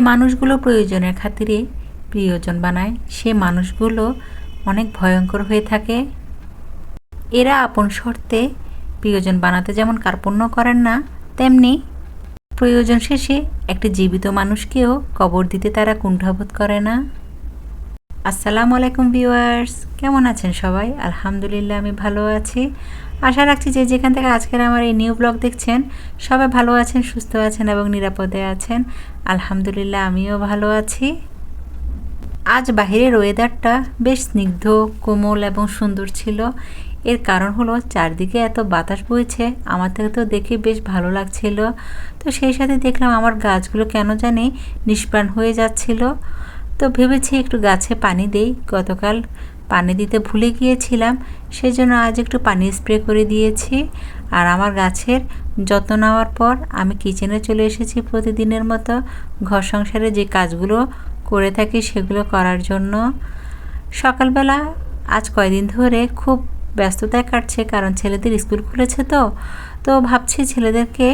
মানুষগুলো প্রয়োজনের খাতিরে প্রিয়জন বানায়। সে মানুষগুলো অনেক ভয়ঙ্কর হয়ে থাকে। এরা আপন শর্তে প্রিয়জন বানাতে যেমন কার্পণ্য করেন না, তেমনি প্রয়োজন শেষে একটি জীবিত মানুষকেও কবর দিতে তারা কুণ্ঠাবোধ করে না। আসসালামু আলাইকুম ভিউয়ার্স, কেমন আছেন সবাই? আলহামদুলিল্লাহ, আমি ভালো আছি। আশা রাখছি যে যেখান থেকে আজকের আমার এই নিউ ব্লগ দেখছেন, সবাই ভালো আছেন, সুস্থ আছেন এবং নিরাপদে আছেন। আলহামদুলিল্লাহ, আমিও ভালো আছি। আজ বাহিরের ওয়েদারটা বেশ স্নিগ্ধ, কোমল এবং সুন্দর ছিল। এর কারণ হলো চারদিকে এত বাতাস বইছে, আমার থেকে তো দেখে বেশ ভালো লাগছিল। তো সেই সাথে দেখলাম আমার গাছগুলো কেন জানি নিষ্প্রাণ হয়ে যাচ্ছিল। তো ভেবেছি একটু গাছে পানি দেই। গতকাল পানি দিতে ভুলে গিয়েছিলাম, সেজন্য আজ একটু পানি স্প্রে করে দিয়েছি। আর আমার গাছের যত্ন নেওয়ার পর আমি কিচেনে চলে এসেছি প্রতিদিনের মতো। ঘর সংসারে যে কাজগুলো করে থাকি সেগুলো করার জন্য। সকালবেলা আজ কয়দিন ধরে খুব ব্যস্ততায় কাটছে, কারণ ছেলেদের স্কুল খুলেছে তো। তো ভাবছি ছেলেদেরকে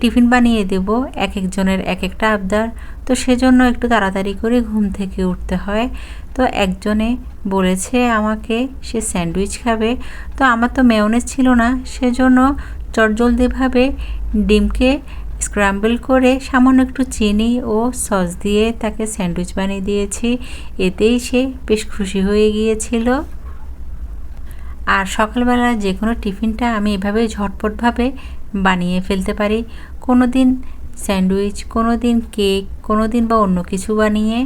টিফিন বানিয়ে দেব, এক একজনের এক একটা আবদার। তো সেজন্য একটু তাড়াতাড়ি করে ঘুম থেকে উঠতে হয়। তো একজনে বলেছে আমাকে, সে স্যান্ডউইচ খাবে। তো আমার তো মেয়নেজ ছিল না, সেজন্য চটজলদিভাবে ডিমকে স্ক্রাম্বল করে সামান্য একটু চিনি ও সস দিয়ে তাকে স্যান্ডউইচ বানিয়ে দিয়েছি। এতেই সে বেশ খুশি হয়ে গিয়েছিল। আর সকালবেলা যে কোনো টিফিনটা আমি এভাবে ঝটপটভাবে বানিয়ে ফেলতে পারি। কোনো দিন স্যান্ডউইচ কোনো দিন কেক কোনো দিন বা অন্য কিছু বানিয়ে।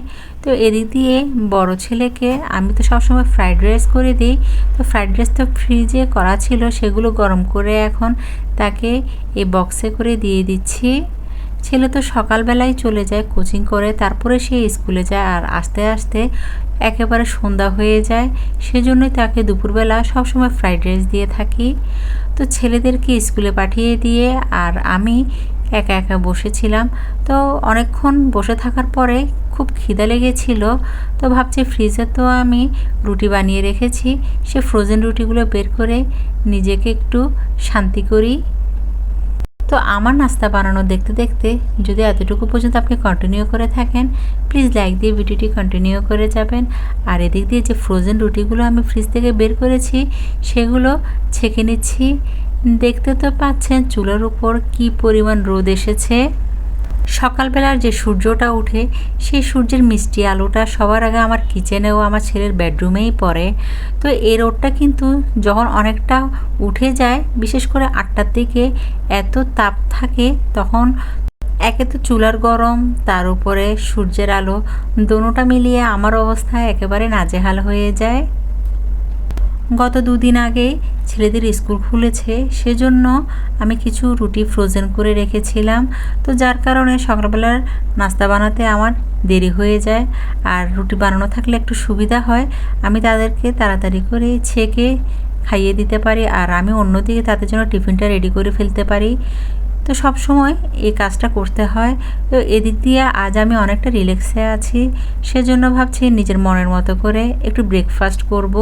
তো এদিক দিয়ে বড় ছেলেকে আমি তো সবসময় ফ্রাইড রাইস করে দিই। তো ফ্রাইড রাইস তো ফ্রিজে করা ছিল, সেগুলো গরম করে এখন তাকে এই বক্সে করে দিয়ে দিচ্ছি। ছেলে তো সকালবেলায় চলে যায় কোচিং করে, তারপরে সে স্কুলে যায় আর আস্তে আস্তে একেবারে সন্ধ্যা হয়ে যায়। সেজন্যই তাকে দুপুরবেলা সবসময় ফ্রাইড রাইস দিয়ে থাকি। তো ছেলেদেরকে স্কুলে পাঠিয়ে দিয়ে আর আমি একা একা বসেছিলাম। তো অনেকক্ষণ বসে থাকার পরে খুব খিদা লেগেছিল। তো ভাবছি ফ্রিজে তো আমি রুটি বানিয়ে রেখেছি। সে ফ্রোজেন রুটিগুলো বের করে নিজেকে একটু শান্তি করি। তো আমার নাস্তা বানানো দেখতে দেখতে যদি এতটুকু পর্যন্ত আপনি কন্টিনিউ করে থাকেন প্লিজ লাইক দিয়ে ভিডিওটি কন্টিনিউ করে যাবেন। আর এদিক দিয়ে যে ফ্রোজেন রুটিগুলো আমি ফ্রিজ থেকে বের করেছি, সেগুলো ছেঁকে নিচ্ছি। দেখতে তো পাচ্ছেন চুলার উপর কি পরিমাণ রোদ এসেছে। সকালবেলার যে সূর্যটা উঠে সেই সূর্যের মিষ্টি আলোটা সবার আগে আমার কিচেনেও আমার ছেলের বেডরুমেই পড়ে। তো এই রোদটা কিন্তু যখন অনেকটা উঠে যায়, বিশেষ করে আটটার দিকে এত তাপ থাকে, তখন একে তো চুলার গরম, তার উপরে সূর্যের আলো, দোনোটা মিলিয়ে আমার অবস্থা একেবারে নাজেহাল হয়ে যায়। গত দুদিন আগে ছেলেদের স্কুল খুলেছে, সেজন্য আমি কিছু রুটি ফ্রোজেন করে রেখেছিলাম। তো যার কারণে সকালবেলার নাস্তা বানাতে আমার দেরি হয়ে যায়, আর রুটি বানানো থাকলে একটু সুবিধা হয়। আমি তাদেরকে তাড়াতাড়ি করে ছেঁকে খাইয়ে দিতে পারি, আর আমি অন্যদিকে তাদের জন্য টিফিনটা রেডি করে ফেলতে পারি। তো সব সময় এই কাজটা করতে হয়। তো এদিক দিয়ে আজ আমি অনেকটা রিল্যাক্সে আছি, সেজন্য ভাবছি নিজের মনের মতো করে একটু ব্রেকফাস্ট করব।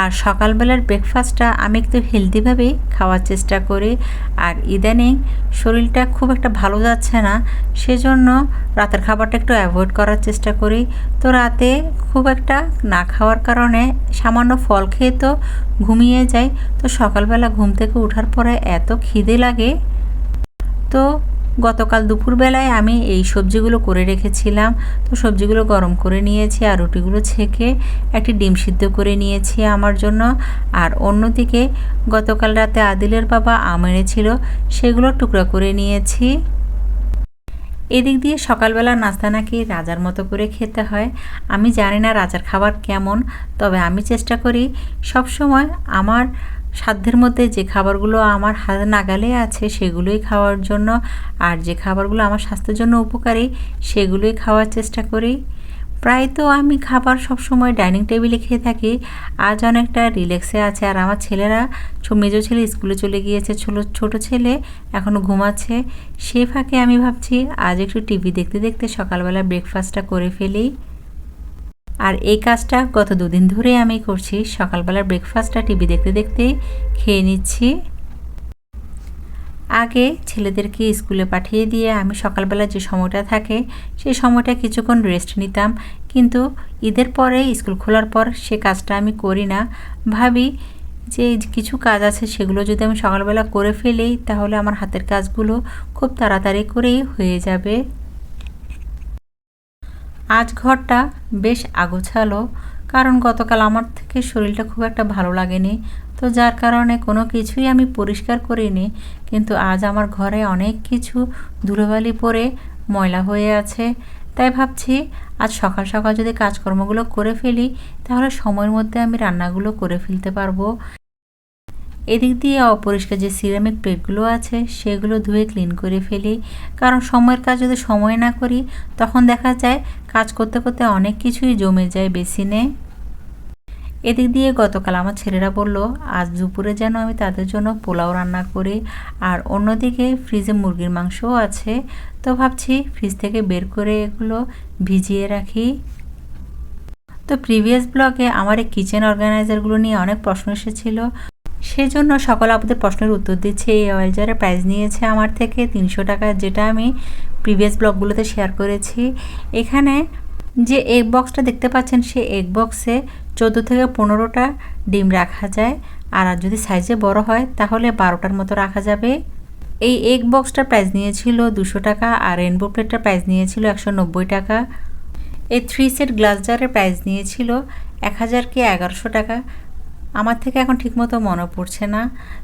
আর সকালবেলার ব্রেকফাস্টটা আমি একটু হেলদিভাবেই খাওয়ার চেষ্টা করি। আর ইদানিং শরীরটা খুব একটা ভালো যাচ্ছে না, সেজন্য রাতের খাবারটা একটু অ্যাভয়েড করার চেষ্টা করি। তো রাতে খুব একটা না খাওয়ার কারণে সামান্য ফল খেয়ে তো ঘুমিয়ে যাই। তো সকালবেলা ঘুম থেকে ওঠার পরে এত খিদে লাগে। তো গতকাল দুপুরবেলায় আমি এই সবজিগুলো করে রেখেছিলাম। তো সবজিগুলো গরম করে নিয়েছি আর রুটিগুলো ছেঁকে একটি ডিম সিদ্ধ করে নিয়েছি আমার জন্য। আর অন্যদিকে গতকাল রাতে আদিলের বাবা আম এনেছিল, সেগুলো টুকরা করে নিয়েছি। এদিক দিয়ে সকালবেলা নাস্তা নাকি রাজার মতো করে খেতে হয়। আমি জানি না রাজার খাবার কেমন, তবে আমি চেষ্টা করি সব সময় আমার সাধ্যের মধ্যে যে খাবারগুলো আমার হাতে নাগালে আছে সেগুলোই খাওয়ার জন্য, আর যে খাবারগুলো আমার স্বাস্থ্যের জন্য উপকারী সেগুলোই খাওয়ার চেষ্টা করি। প্রায় তো আমি খাবার সব সময় ডাইনিং টেবিলে খেয়ে থাকি। আজ অনেকটা রিল্যাক্সে আছে, আর আমার ছেলেরা মেজো ছেলে স্কুলে চলে গিয়েছে ছোটো ছোটো ছেলে এখনও ঘুমাচ্ছে। সে ফাঁকে আমি ভাবছি, আজ একটু টিভি দেখতে দেখতে সকালবেলা ব্রেকফাস্টটা করে ফেলি। আর এই কাজটা গত দুদিন ধরে আমি করছি। সকালবেলার ব্রেকফাস্টটা টিভি দেখতে দেখতে খেয়ে নিচ্ছি। আগে ছেলেদেরকে স্কুলে পাঠিয়ে দিয়ে আমি সকালবেলা যে সময়টা থাকে, সেই সময়টা কিছুক্ষণ রেস্ট নিতাম। কিন্তু ঈদের পরে, স্কুল খোলার পর সে কাজটা আমি করি না। ভাবি যে কিছু কাজ আছে, সেগুলো যদি আমি সকালবেলা করে ফেলি, তাহলে আমার হাতের কাজগুলো খুব তাড়াতাড়ি করেই হয়ে যাবে। আজ ঘরটা বেশ আগোছালো, কারণ গতকাল আমার থেকে শরীরটা খুব একটা ভালো লাগেনি। তো যার কারণে কোনো কিছুই আমি পরিষ্কার করিনি, কিন্তু আজ আমার ঘরে অনেক কিছু ধুলোবালি পরে ময়লা হয়ে আছে। তাই ভাবছি, আজ সকাল সকাল যদি কাজকর্মগুলো করে ফেলি, তাহলে সময়ের মধ্যে আমি রান্নাগুলো করে ফেলতে পারব। এদিক দিয়ে অপরিষ্কার যে সিরামিক প্লেটগুলো আছে, সেগুলো ধুয়ে ক্লিন করে ফেলি। কারণ সময়ের কাজ যদি সময় না করি, তখন দেখা যায় কাজ করতে করতে অনেক কিছুই জমে যায় বেসিনে। এদিক দিয়ে গতকাল আমার ছেলেরা বলল, আজ দুপুরে যেন আমি তাদের জন্য পোলাও রান্না করি, আর অন্যদিকে ফ্রিজে মুরগির মাংসও আছে। তো ভাবছি ফ্রিজ থেকে বের করে এগুলো ভিজিয়ে রাখি। তো প্রিভিয়াস ব্লগে আমার এই কিচেন অর্গানাইজারগুলো নিয়ে অনেক প্রশ্ন এসেছিল। সেজন্য সকল আপনাদের প্রশ্নের উত্তর দিচ্ছে এই অয়েল জারের প্রাইস নিয়েছে আমার থেকে তিনশো টাকা, যেটা আমি প্রিভিয়াস ব্লগগুলোতে শেয়ার করেছি। এখানে যে এগ বক্সটা দেখতে পাচ্ছেন সে এগ বক্সে চোদ্দ থেকে পনেরোটা ডিম রাখা যায়। আর যদি সাইজে বড় হয়, তাহলে বারোটার মতো রাখা যাবে। এই এগ বক্সটার প্রাইস নিয়েছিল দুশো টাকা, আর রেনবো প্লেটটার প্রাইস নিয়েছিল একশো নব্বই টাকা। এই থ্রি সেট গ্লাস জারের প্রাইস নিয়েছিল এক হাজার কি এগারোশো টাকা। আমার থেকে এখন ঠিকমতো মনে পড়ছে না।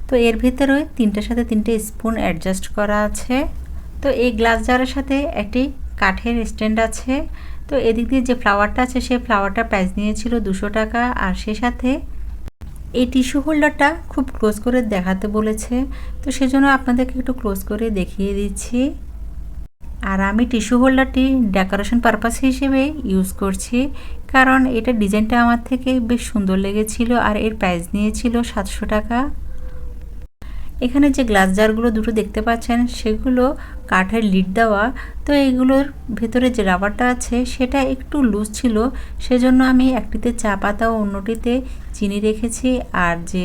তো এর ভিতরে তিনটের সাথে তিনটে স্পুন অ্যাডজাস্ট করা আছে। তো এই গ্লাস জারের সাথে একটি কাঠের স্ট্যান্ড আছে। তো এদিক দিয়ে যে ফ্লাওয়ারটা আছে সেই ফ্লাওয়ারটা প্রাইস নিয়েছিল দুশো টাকা। আর সে সাথে এই টিস্যু হোল্ডারটা খুব ক্লোজ করে দেখাতে বলেছে। তো সেজন্য আপনাদেরকে একটু ক্লোজ করে দেখিয়ে দিচ্ছি। আর আমি টিস্যু হোল্ডারটি ডেকোরেশন পারপাস হিসেবে ইউজ করছি, কারণ এটা ডিজাইনটা আমার থেকে বেশ সুন্দর লেগেছিল আর এর প্রাইস নিয়েছিল সাতশো টাকা। এখানে যে গ্লাস জারগুলো দুটো দেখতে পাচ্ছেন, সেগুলো কাঠের লিড দেওয়া। তো এইগুলোর ভেতরে যে রাবারটা আছে, সেটা একটু লুজ ছিল, সেজন্য আমি একটিতে চা পাতা ও অন্যটিতে চিনি রেখেছি। আর যে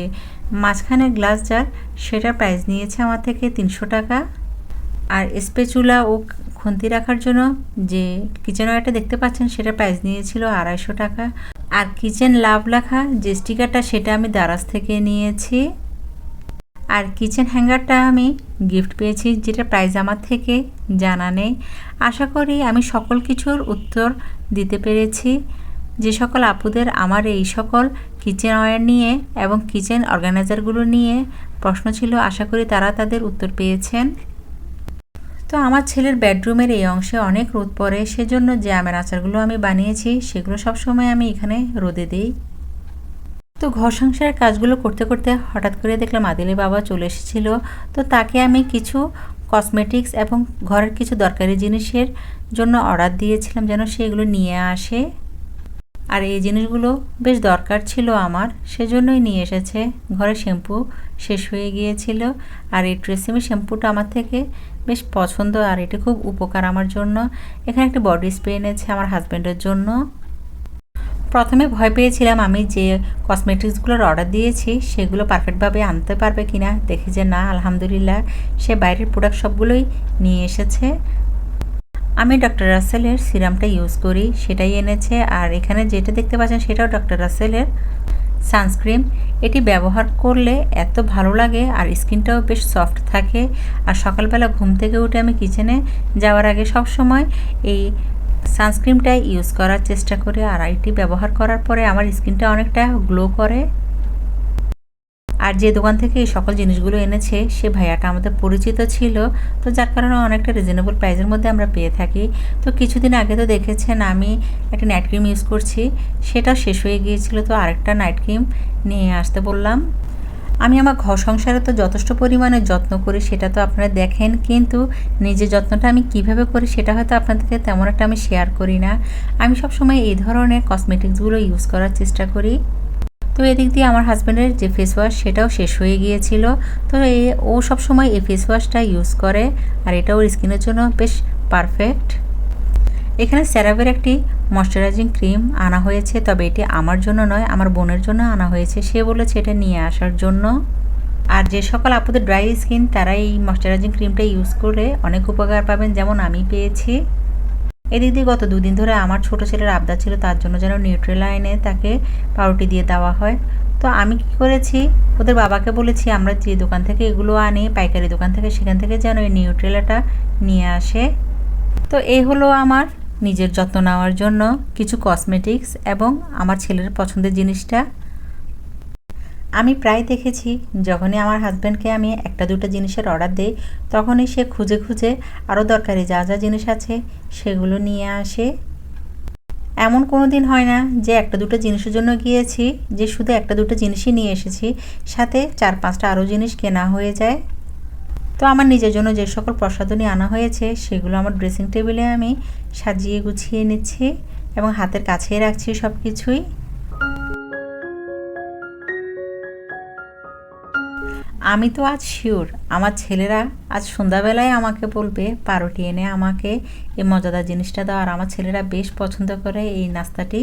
মাঝখানে গ্লাস জার, সেটার প্রাইস নিয়েছে আমার থেকে তিনশো টাকা। আর স্পেচুলা ও খুন্তি রাখার জন্য যে কিচেন ওয়ারটা দেখতে পাচ্ছেন, সেটা প্রাইস নিয়েছিল আড়াইশো টাকা। আর কিচেন লাভ লেখা, যে স্টিকারটা সেটা আমি দারাজ থেকে নিয়েছি। আর কিচেন হ্যাঙ্গারটা আমি গিফট পেয়েছি, যেটা প্রাইস আমার থেকে, জানা নেই। আশা করি আমি সকল কিছুর উত্তর দিতে পেরেছি। যে সকল আপুদের আমার এই সকল কিচেন ওয়্যার নিয়ে এবং কিচেন অর্গানাইজারগুলো নিয়ে প্রশ্ন ছিল, আশা করি তারা তাদের উত্তর পেয়েছেন। তো আমার ছেলের বেডরুমের এই অংশে অনেক রোদ পড়ে, সেজন্য যে আমের আচারগুলো আমি বানিয়েছি, সেগুলো সবসময় আমি এখানে রোদে দিই। তো ঘর সংসারের কাজগুলো করতে করতে হঠাৎ করে দেখলাম আদিলে বাবা চলে এসেছিল। তো তাকে আমি কিছু কসমেটিক্স এবং ঘরের কিছু দরকারি জিনিসের জন্য অর্ডার দিয়েছিলাম যেন সেগুলো নিয়ে আসে। আর এই জিনিসগুলো বেশ দরকার ছিল আমার। সেজন্যই নিয়ে এসেছে। ঘরে শ্যাম্পু শেষ হয়ে গিয়েছিল আর এই ট্রেসিমি শ্যাম্পুটা আমার থেকে বেশ পছন্দ আর এটি খুব উপকার আমার জন্য। এখানে একটি বডি স্প্রে এনেছে আমার হাজব্যান্ডের জন্য। প্রথমে ভয় পেয়েছিলাম আমি যে কসমেটিক্সগুলোর অর্ডার দিয়েছি, সেগুলো পারফেক্টভাবে আনতে পারবে কি না দেখি যে না, আলহামদুলিল্লাহ, সে বাইরের প্রোডাক্ট সবগুলোই নিয়ে এসেছে। আমি ডক্টর রাসেলের সিরামটা ইউজ করি, সেটাই এনেছে। আর এখানে যেটা দেখতে পাচ্ছেন, সেটাও ডক্টর রাসেলের সানস্ক্রিন। এটি ব্যবহার করলে এত ভালো লাগে আর স্কিনটাও বেশ সফট থাকে। আর সকালবেলা ঘুম থেকে উঠে আমি কিচেনে যাওয়ার আগে সব সময় এই সানস্ক্রিনটাই ইউজ করার চেষ্টা করি। আর এটি ব্যবহার করার পরে আমার স্কিনটা অনেকটা গ্লো করে। আর যে দোকান থেকে এই সকল জিনিসগুলো এনেছে, সে ভাইয়াটা আমাদের পরিচিত ছিল। তো যার কারণে অনেকটা রিজনেবল প্রাইসের মধ্যে আমরা পেয়ে থাকি। তো কিছুদিন আগে তো দেখেছেন আমি একটা নাইট ক্রিম ইউজ করছি। সেটা শেষ হয়ে গিয়েছিল, তো আরেকটা নাইট ক্রিম নিয়ে আসতে বললাম। আমি আমার ঘর সংসারে তো যথেষ্ট পরিমাণে যত্ন করি, সেটা তো আপনারা দেখেন। কিন্তু নিজের যত্নটা আমি কীভাবে করি, সেটা হয়তো আপনাদেরকে তেমন একটা আমি শেয়ার করি না। আমি সবসময় এই ধরনের কসমেটিক্সগুলো ইউজ করার চেষ্টা করি। তো এদিক দিয়ে আমার হাজব্যান্ডের যে ফেস ওয়াশ সেটাও শেষ হয়ে গিয়েছিল। তো এ, ও সব সময় এই ফেস ওয়াশটা ইউজ করে আর এটা ওর স্কিনের জন্য বেশ পারফেক্ট এখানে স্যারাভের একটি ময়শ্চারাইজিং ক্রিম আনা হয়েছে, তবে এটি আমার জন্য নয়, আমার বোনের জন্য আনা হয়েছে। সে বলেছে এটা নিয়ে আসার জন্য। আর যে সকল আপুদের ড্রাই স্কিন তারা এই ময়শ্চারাইজিং ক্রিমটা ইউজ করে অনেক উপকার পাবেন, যেমন আমি পেয়েছি। এদিক দিয়ে গত দুদিন ধরে আমার ছোট ছেলের আবদার ছিল তার জন্য যেন নিউট্রেলা এনে তাকে পাউরুটি দিয়ে দেওয়া হয়। তো আমি কি করেছি? ওদের বাবাকে বলেছি, আমরা যে দোকান থেকে এগুলো আনি, পাইকারি দোকান থেকে, সেখান থেকে যেন এই নিউট্রেলাটা নিয়ে আসে। তো এই হলো আমার নিজের যত্ন নেওয়ার জন্য কিছু কসমেটিক্স এবং আমার ছেলের পছন্দের জিনিসটা। আমি প্রায় দেখেছি, যখনই আমার হাজব্যান্ডকে আমি একটা দুটো জিনিসের অর্ডার দিই, তখনই সে খুঁজে খুঁজে আরও দরকারি যা যা জিনিস আছে সেগুলো নিয়ে আসে। এমন কোনো দিন হয় না যে একটা দুটো জিনিসের জন্য গিয়েছি, যে শুধু একটা দুটো জিনিসই নিয়ে এসেছি, সাথে চার পাঁচটা আরও জিনিস কেনা হয়ে যায়। তো আমার নিজের জন্য যে সকল প্রসাধনী আনা হয়েছে, সেগুলো আমার ড্রেসিং টেবিলে আমি সাজিয়ে গুছিয়ে নিচ্ছি এবং হাতের কাছেই রাখছি সব কিছুই আমি তো আজ শিওর আমার ছেলেরা আজ সন্ধ্যাবেলায় আমাকে বলবে, পারোটি এনে আমাকে এই মজাদার জিনিসটা দাও। আর আমার ছেলেরা বেশ পছন্দ করে এই নাস্তাটি।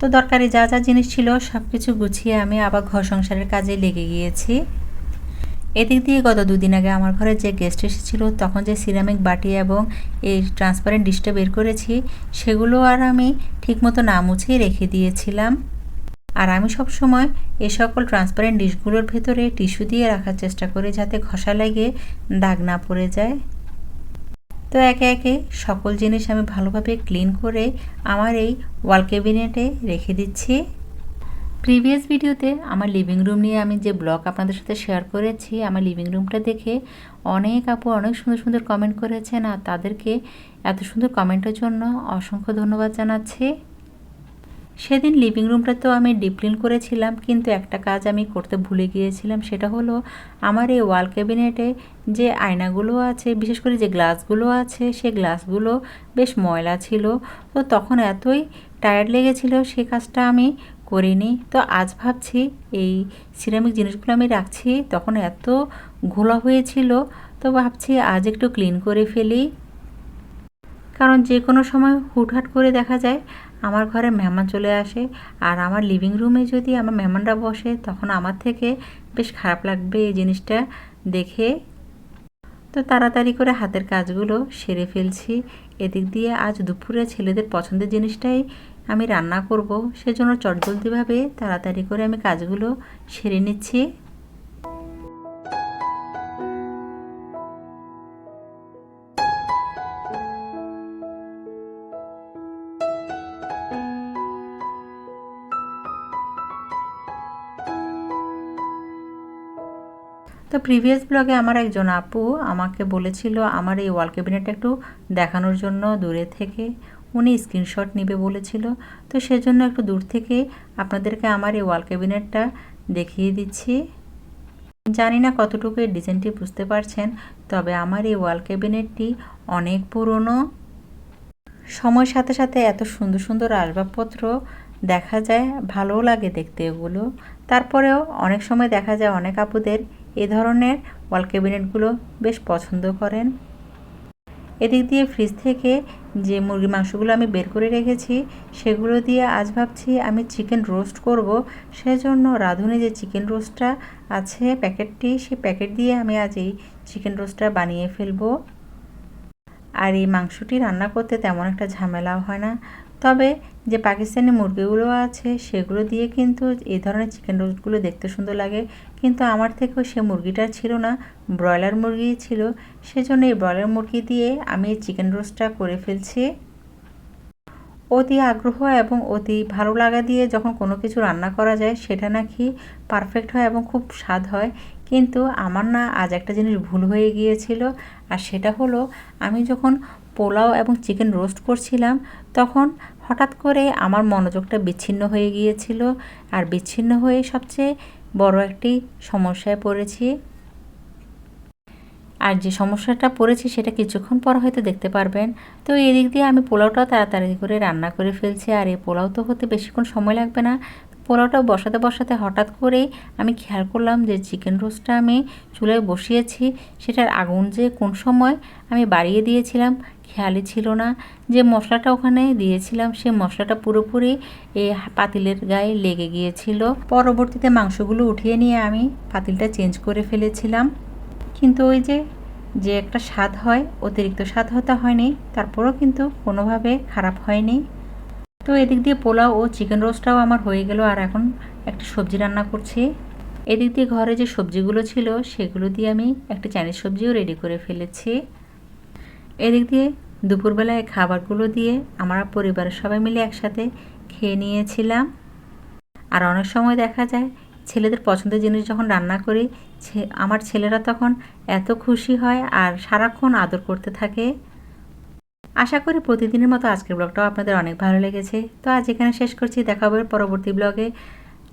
তো দরকারি যা যা জিনিস ছিল সব কিছু গুছিয়ে আমি আবার ঘর সংসারের কাজে লেগে গিয়েছি। এদিক দিয়ে গত দুদিন আগে আমার ঘরে যে গেস্ট এসেছিল, তখন যে সিরামিক বাটি এবং এই ট্রান্সপারেন্ট ডিশটা বের করেছি, সেগুলো আর আমি ঠিকমতো না মুছেই রেখে দিয়েছিলাম। আর আমি সব সময় এ সকল ট্রান্সপারেন্ট ডিশগুলোর ভেতরে টিস্যু দিয়ে রাখার চেষ্টা করি যাতে ঘষা লেগে দাগ না পড়ে যায়। তো একে একে সকল জিনিস আমি ভালোভাবে ক্লিন করে আমার এই ওয়াল ক্যাবিনেটে রেখে দিচ্ছি। প্রিভিয়াস ভিডিওতে আমার লিভিং রুম নিয়ে আমি যে ব্লগ আপনাদের সাথে শেয়ার করেছি, আমার লিভিং রুমটা দেখে অনেক আপু অনেক সুন্দর সুন্দর কমেন্ট করেছেন আর তাদেরকে এত সুন্দর কমেন্টের জন্য অসংখ্য ধন্যবাদ জানাচ্ছি। সেদিন লিভিং রুমটা তো আমি ডিপ্লিন করেছিলাম, কিন্তু একটা কাজ আমি করতে ভুলে গিয়েছিলাম, সেটা হলো আমার এই ওয়াল ক্যাবিনেটে যে আয়নাগুলো আছে, বিশেষ করে যে গ্লাসগুলো আছে, সে গ্লাসগুলো বেশ ময়লা ছিল। তো তখন এতই টায়ার্ড লেগেছিল, সে কাজটা আমি করিনি। তো আজ ভাবছি এই সিরামিক জিনিসগুলো আমি রাখছি, তখন এত ঘোলা হয়েছিল, তো ভাবছি আজ একটু ক্লিন করে ফেলি। কারণ যে কোনো সময় হুটহাট করে দেখা যায় আমার ঘরে মেহমান চলে আসে আর আমার লিভিং রুমে যদি আমার মেহমানরা বসে, তখন আমার থেকে বেশ খারাপ লাগবে এই জিনিসটা দেখে। তো তাড়াতাড়ি করে হাতের কাজগুলো সেরে ফেলছি। এদিক দিয়ে আজ দুপুরে ছেলেদের পছন্দের জিনিসটাই আমি রান্না করব। সেজন্য চটজলদিভাবে তাড়াতাড়ি করে আমি কাজগুলো সেরে নিচ্ছি। তো প্রিভিয়াস ব্লগে আমার একজন আপু আমাকে বলেছিল, আমার এই ওয়াল ক্যাবিনেটটা একটু দেখানোর জন্য দূরে থেকে। উনি স্ক্রিনশট নেবে বলেছিল। তো সেজন্য একটু দূর থেকে আপনাদেরকে আমার এই ওয়াল ক্যাবিনেটটা দেখিয়ে দিচ্ছি। জানি না কতটুকু এই ডিজাইনটি বুঝতে পারছেন, তবে আমার এই ওয়াল ক্যাবিনেটটি অনেক পুরনো। সময়ের সাথে সাথে এত সুন্দর সুন্দর আসবাবপত্র দেখা যায়, ভালোও লাগে দেখতে এগুলো। তারপরেও অনেক সময় দেখা যায় অনেক আপুদের এ ধরনের ওয়াল ক্যাবিনেটগুলো বেশ পছন্দ করেন। এদিক দিয়ে ফ্রিজ থেকে যে মুরগি মাংসগুলো আমি বের করে রেখেছি, সেগুলো দিয়ে আজ ভাবছি আমি চিকেন রোস্ট করব। সেজন্য রাঁধুনি যে চিকেন রোস্টটা আছে প্যাকেটটি, সেই প্যাকেট দিয়ে আমি আজ এই চিকেন রোস্টটা বানিয়ে ফেলব। আর এই মাংসটি রান্না করতে তেমন একটা ঝামেলাও হয় না। তবে যে পাকিস্তানি মুরগিগুলো আছে সেগুলো দিয়ে কিন্তু এই ধরনের চিকেন রোস্টগুলো দেখতে সুন্দর লাগে। কিন্তু আমার থেকেও সে মুরগিটা ছিল না, ব্রয়লার মুরগি ছিল। সেজন্য এই ব্রয়লার মুরগি দিয়ে আমি চিকেন রোস্টটা করে ফেলছি। অতি আগ্রহ এবং অতি ভালো লাগা দিয়ে যখন কোনো কিছু রান্না করা যায় সেটা নাকি পারফেক্ট হয় এবং খুব স্বাদ হয়। কিন্তু আমার না আজ একটা জিনিস ভুল হয়ে গিয়েছিল আর সেটা হলো আমি যখন পোলাও এবং চিকেন রোস্ট করছিলাম তখন হঠাৎ করে আমার মনোযোগটা বিচ্ছিন্ন হয়ে গিয়েছিল। আর বিচ্ছিন্ন হয়ে সবচেয়ে বড় একটি সমস্যায় পড়েছি। আর যে সমস্যাটা পড়েছি সেটা কিছুক্ষণ পর হয়তো দেখতে পারবেন। তো এদিক দিয়ে আমি পোলাওটাও তাড়াতাড়ি করে রান্না করে ফেলছি। আর এই পোলাও তো হতে বেশিক্ষণ সময় লাগবে না। পোলাওটা বসাতে বসাতে হঠাৎ করে আমি খেয়াল করলাম যে চিকেন রোস্টটা আমি চুলায় বসিয়েছি। সেটার আগুন যে কোন সময় আমি বাড়িয়ে দিয়েছিলাম খেয়ালই ছিল না। যে মশলাটা ওখানে দিয়েছিলাম, সে মশলাটা পুরোপুরি এই পাতিলের গায়ে লেগে গিয়েছিল। পরবর্তীতে মাংসগুলো উঠিয়ে নিয়ে আমি পাতিলটা চেঞ্জ করে ফেলেছিলাম। কিন্তু ওই যে যে একটা স্বাদ হয়, অতিরিক্ত স্বাদ হতে হয়নি, তারপরেও কিন্তু কোনোভাবে খারাপ হয়নি। তো এদিক দিয়ে পোলাও ও চিকেন রোস্টটাও আমার হয়ে গেল আর এখন একটা সবজি রান্না করছি। এদিক দিয়ে ঘরে যে সবজিগুলো ছিল সেগুলো দিয়ে আমি একটা চাইনিজ সবজিও রেডি করে ফেলেছি। এদিক দিয়ে দুপুরবেলায় খাবারগুলো দিয়ে আমরা পরিবারের সবাই মিলে একসাথে খেয়ে নিয়েছিলাম। আর অনেক সময় দেখা যায় ছেলেদের পছন্দের জিনিস যখন রান্না করি আমার ছেলেরা তখন এত খুশি হয় আর সারাক্ষণ আদর করতে থাকে। আশা করি প্রতিদিনের মতো আজকের ব্লগটাও আপনাদের অনেক ভালো লেগেছে। তো আজ এখানে শেষ করছি। দেখা হবে পরবর্তী ব্লগে।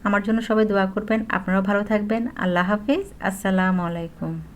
আমার জন্য সবাই দোয়া করবেন। আপনারাও ভালো থাকবেন। আল্লাহ হাফিজ। আসসালামু আলাইকুম।